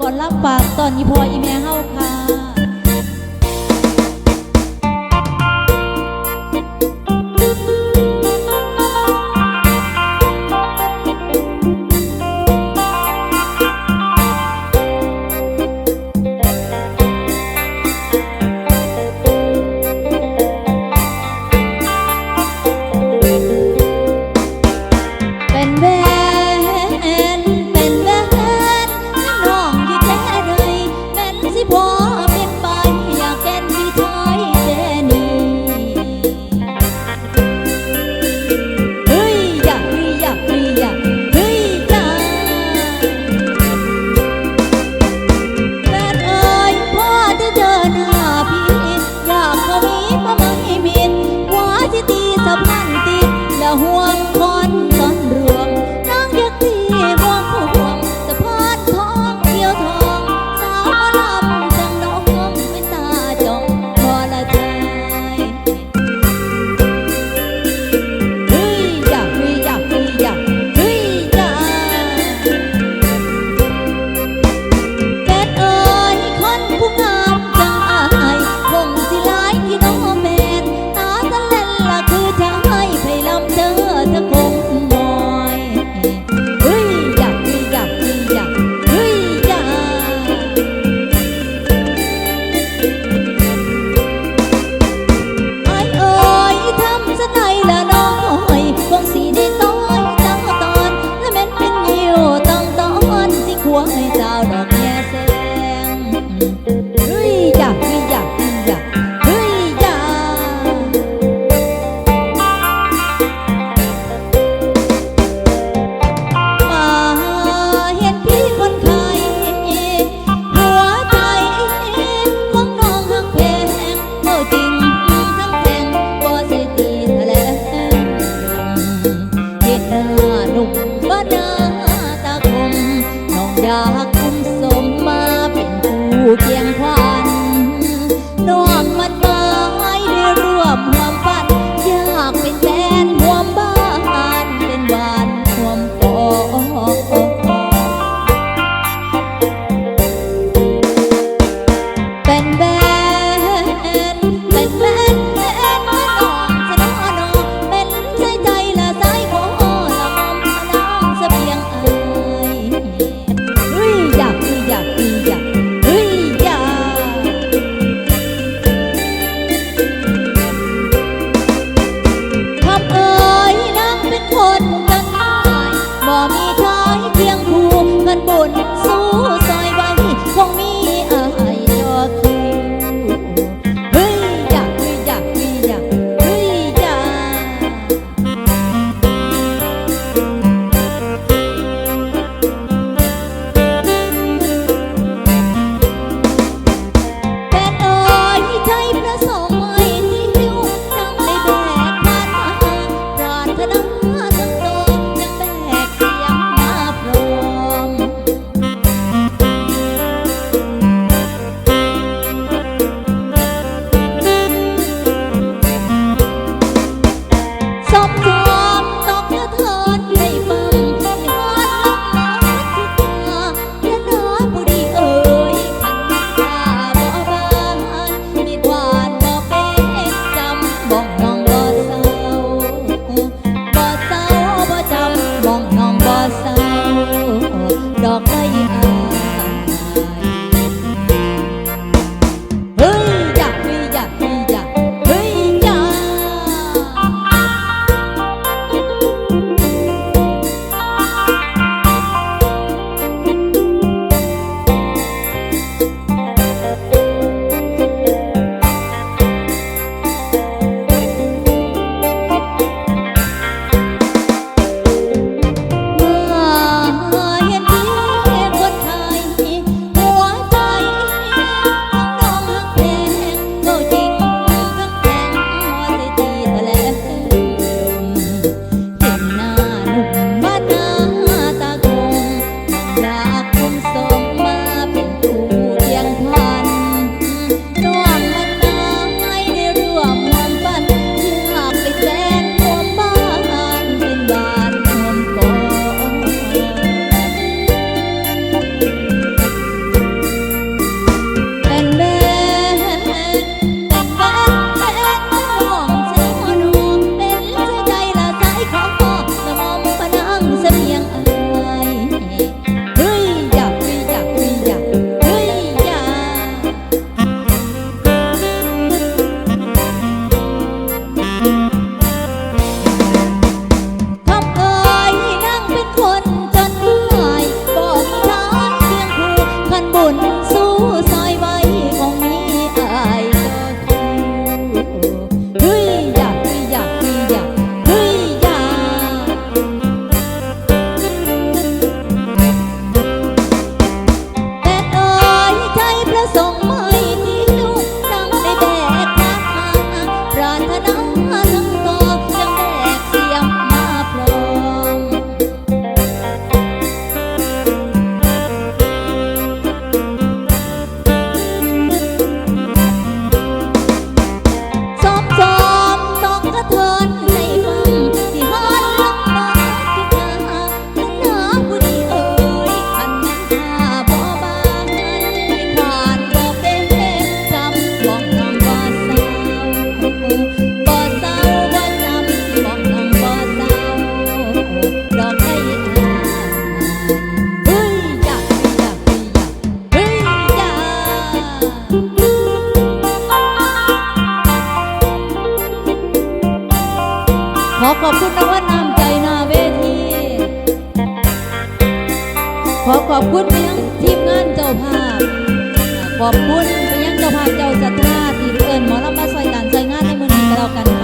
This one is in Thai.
ก่อนรับปากตอนยี่พออีเมลเฮา 我 สมมาเป็นผู้เคียง ขอบคุณไปยังทีมงานเจ้าภาพ ขอบคุณไปยังเจ้าภาพเจ้าจัตธาที่เอิญหมอลำมาซอยการใจงานในมือนี้กับเรากันค่ะ